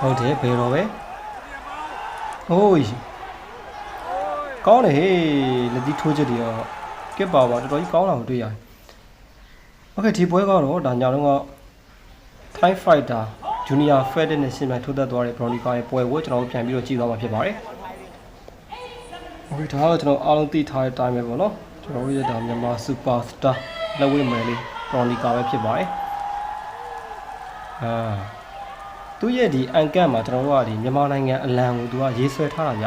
ဟုတ်တယ်ဘယ်တော့ပဲ။အိုးကောင်းတယ်ဟေးလက်ကြီးထိုးချက်တွေတော့ကစ်ပါပါတော်တော်ကြီးကောင်းလာမှတွေ့ရတယ်။ Okay ဒီပွဲကတော့ဒါညတော့ Thai Fighter Junior Fed နဲ့ရှင်ပြိုင်ထိုးသက်သွားတဲ့ Brownie ရဲ့ပွဲကိုကျွန်တော်တို့ပြန်ပြီးတော့ကြည့်သွားမှာဖြစ်ပါတယ်။ Okay ဒါကတော့ကျွန်တော်အားလုံးသိထားတဲ့ time ပဲပေါ့နော်။ကျွန်တော်တို့ရဲ့ဒါမြန်မာ Super Star လက်ဝဲမယ်လေး Brownie ပဲဖြစ်ပါတယ်။အာ သူ့ရဲ့ဒီအန်ကတ်မှာကျွန်တော်တို့ကဒီမြန်မာနိုင်ငံအလံကိုသူကရေးဆွဲထားတာကြ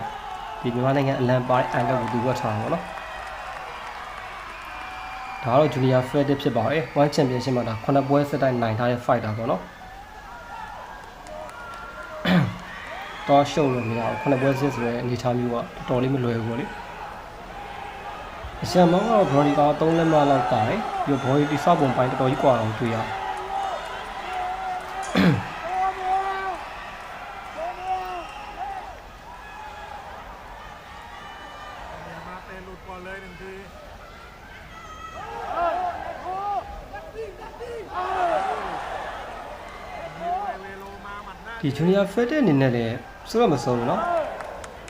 ဒီမြန်မာနိုင်ငံအလံပါတဲ့အန်ကတ်ကိုသူကထားတာပေါ့နော်ဒါကတော့ Junior Fed ဖြစ်ပါတယ် One Championship မှာဒါ9ပွဲဆက်တိုက်နိုင်ထားတဲ့ fighter ပေါ့နော်တော့ရှုံလို့မရဘူး9ပွဲစစ်ဆိုတဲ့အနေအထားမျိုးကတော်တော်လေးမလွယ်ဘူးပေါ့လေအရှမ်းမောင်းကတော့ Brody က3လက်မလောက်တာတယ်ပြီးတော့ body တိဆောက်ပုံပိုင်းတော်တော်ကြီးကွာအောင်တွေ့ရတယ် ဒီ Junior Fed အနေနဲ့လည်းစိုးရမစိုးဘူးเนาะ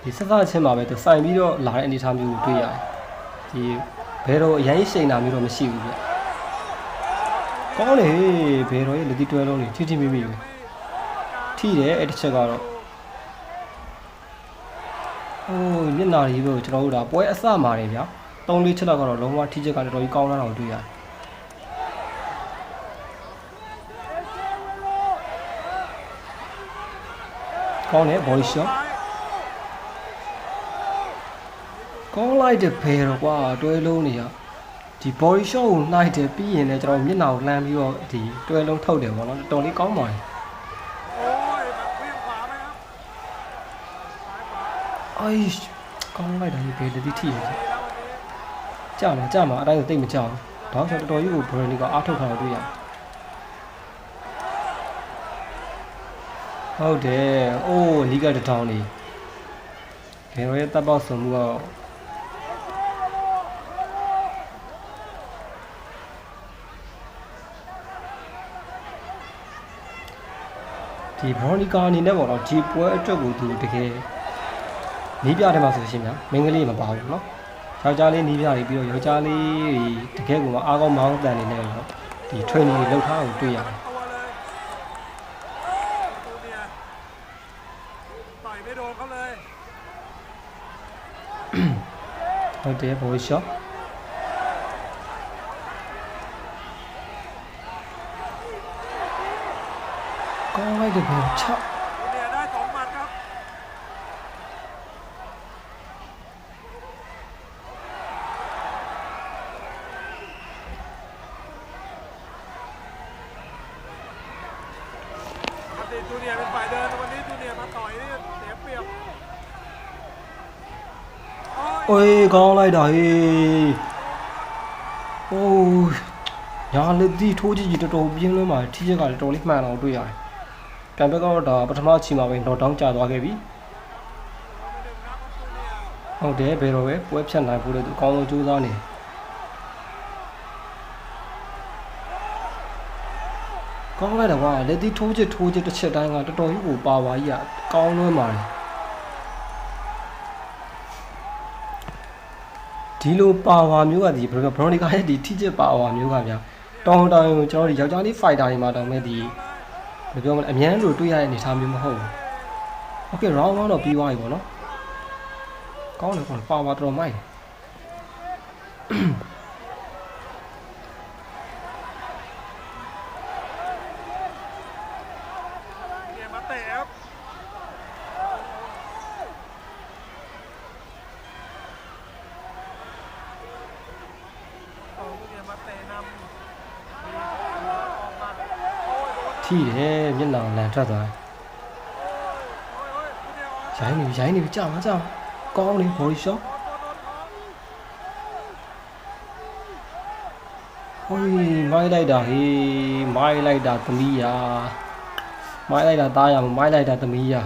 ဒီစသချင်းမှာပဲသူစိုင်ပြီးတော့လာတဲ့အနေအထားမျိုးကိုတွေ့ရတယ်ဒီဘယ်တော့အရင်ရှိန်တာမျိုးတော့မရှိဘူးပြကောင်းလေဘယ်တော့ရဲ့လက်တီတွဲလုံးတွေထိထိမိမိပဲထိတယ်အဲ့တစ်ချက်ကတော့ဟိုးမျက်နာကြီးပဲကျွန်တော်တို့ဒါပွဲအစမှာနေဗျာ၃လေးချက်လောက်ကတော့လုံးဝထိချက်ကတော်တော်ကြီးကောင်းလာတာကိုတွေ့ရတယ် ကောင်းတယ် body shot ကောင်းလိုက်တဲ့ဘယ်တော့ကွာတွဲလုံးနေရဒီ body shot ကိုနှိုက်တယ်ပြီးရင်လည်းကျွန်တော်မျက်နှာကိုလှမ်းပြီးတော့ဒီတွဲလုံးထုတ်တယ်ပေါ့နော်တော်တော်လေးကောင်းပါတယ်အိုင်းကောင်းလိုက်တာဒီဘယ်တတိထိရကြာမှာကြာမှာအတိုင်းကိုတိတ်မကြောက်ဘူးတော့ကျွန်တော်တော်တော်ကြီးကို brand ကအားထုတ်ထားတာတွေ့ရတယ် ဟုတ်တယ်အိုးနီးကတထောင်းနေဘယ်တော့ရဲ့တပ်ပေါက်ဆုံမှုတော့ဒီဘရော်နီကာအနေနဲ့ပေါ့နော်ဒီပွဲအတွက်ကိုသူတကယ်နီးပြတယ်မှာဆိုရှင်ဗျာမင်းကလေးမပါဘူးเนาะယောက်ျားလေးနီးပြတွေပြီးတော့ယောက်ျားလေးတွေတကယ်ကိုမအားကောင်းမောင်းတန်နေနေတော့ဒီ training တွေလုပ်ထားအောင်တွေ့ရတယ် 어디에보เ 셔? 꺼가야 되고 요. 차. จูเนียเป็นฝ่ายเดินวันนี้จูเนียมาต่อยนี่เสียเปรียบ အေးခေါင်းလိုက်တာဟေးဟိုးညာလက်တီထိုးကြည့်ကြည့်တော်တော်ပြင်းလွန်းပါတယ်ထိချက်ကလည်းတော်လေးမှန်အောင်တွေ့ရတယ်ပြန်ဘက်ကတော့ဒါပထမချီမှာပဲတော့တောင်းကျသွားခဲ့ပြီဟုတ်တယ်ဘယ်တော့ပဲပွဲဖြတ်နိုင်ဖို့လည်းသူအကောင်းဆုံးကြိုးစားနေကောင်းလိုက်တော့ကလက်တီထိုးချစ်ထိုးချစ်တစ်ချက်တိုင်းကတော်တော်ကြီးကိုပါပါကြီးကကောင်းလွန်းပါတယ် ဒီလိုပါဝါမျိုးကဒီဘယ်လိုဘရော်နီကာရဲ့ဒီထိချစ်ပါဝါမျိုးကဗျာတောင်းတောင်းကျွန်တော်တို့ယောက်ျားလေးဖိုက်တာတွေမှာတောင်းမဲ့ဒီဘယ်လိုပြောမလဲအမြဲလိုတွေ့ရတဲ့အနေအထားမျိုးမဟုတ်ဘူးโอเค round 1တော့ပြီးသွားပြီပေါ့နော်ကောင်းတယ်ကောင်းတယ်ပါဝါတော်တော်မိုက်တယ် ထိတယ်မျက်နှာလန်ထွက်သွားရိုင်းနေရိုင်းနေကြာမကြာကောင်းနေ body shot ဟိုမိုင်းလိုက်တာဟေးမိုင်းလိုက်တာသမီးယာမိုင်းလိုက်တာသားယာမိုင်းလိုက်တာသမီးယာ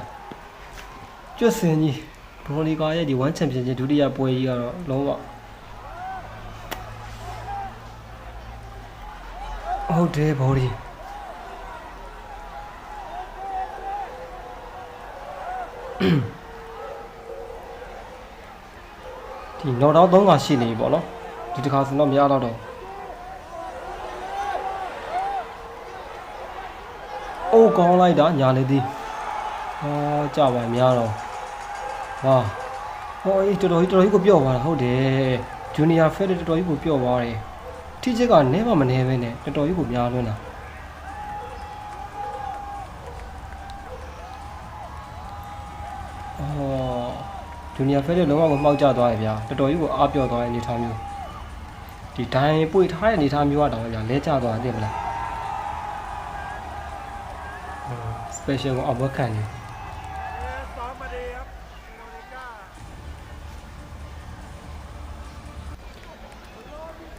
ကျွတ်စင်ကြီးဘရိုလီကာရဲ့ဒီ1ချန်ပီယံရှစ်ဒုတိယပွဲကြီးကတော့လုံးဝဟုတ်တယ်ဘော်ဒီ ဒီနော်တော့3ကရှိနေပြီပေါ့နော်ဒီတစ်ခါဆိုတော့မရတော့တော့အိုးကောင်းလိုက်တာညာနေသည်ဟောကြပါများတော့ဟာဟောအေးတော်တော်ကြီးတော်တော်ကြီးကိုပြော့သွားတာဟုတ်တယ်ဂျူနီယာဖက်တော်တော်ကြီးကိုပြော့သွားတယ်ထိချစ်ကနေမှမနေပဲနဲ့တော်တော်ကြီးကိုများလွန်းတာ အော်ဂျူနီယာဖဲလက်လုံးဝကိုမှောက်ကျသွားတယ်ဗျာတော်တော်ကြီးကိုအပြော့သွားတဲ့အနေထားမျိုးဒီဒိုင်ပွေထားတဲ့အနေထားမျိုးကတော့ဗျာလဲကျသွားတယ်မလား special ကိုအဘွက်ခံနေ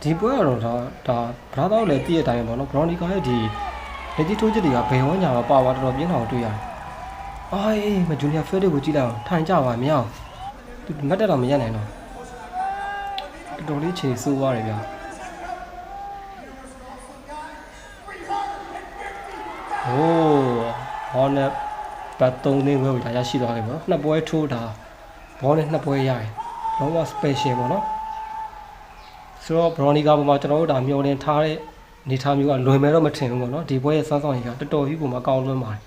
ဒီပွဲကတော့ဒါဒါဘရာသားကိုလည်းတည့်ရတဲ့အတိုင်းပေါ့နော်ဘရွန်ဒီကာရဲ့ဒီလက်ကြီးထိုးချက်တွေကဘယ်ဝန်းညာမှာပါဝါတော်တော်ပြင်းထန်အောင်တွေ့ရတယ် အာအေးမဂျူနီယာဖဲဒစ်ကိုကြည့်လိုက်အောင်ထိုင်ကြပါမရအောင်။သူငတ်တက်တော့မရနိုင်တော့။တော်တော်လေးခြေဆိုးသွားတယ်ဗျာ။ဟိုးဟောနဲ့ဘတ်သုံးသိန်းဝယ်ဝယ်ဒါရရှိသွားတယ်ပေါ့နော်။နှစ်ပွဲထိုးတာဘောနဲ့နှစ်ပွဲရတယ်။လုံးဝ special ပေါ့နော်။ဆိုတော့ဘရော်နီကာပေါ်မှာကျွန်တော်တို့ဒါမျောလင်းထားတဲ့အနေထားမျိုးကလွယ်မယ်တော့မထင်ဘူးပေါ့နော်ဒီပွဲရဲ့စမ်းဆောင်ရည်ကတော်တော်ကြီးကိုမကောင်းလွန်းပါတယ်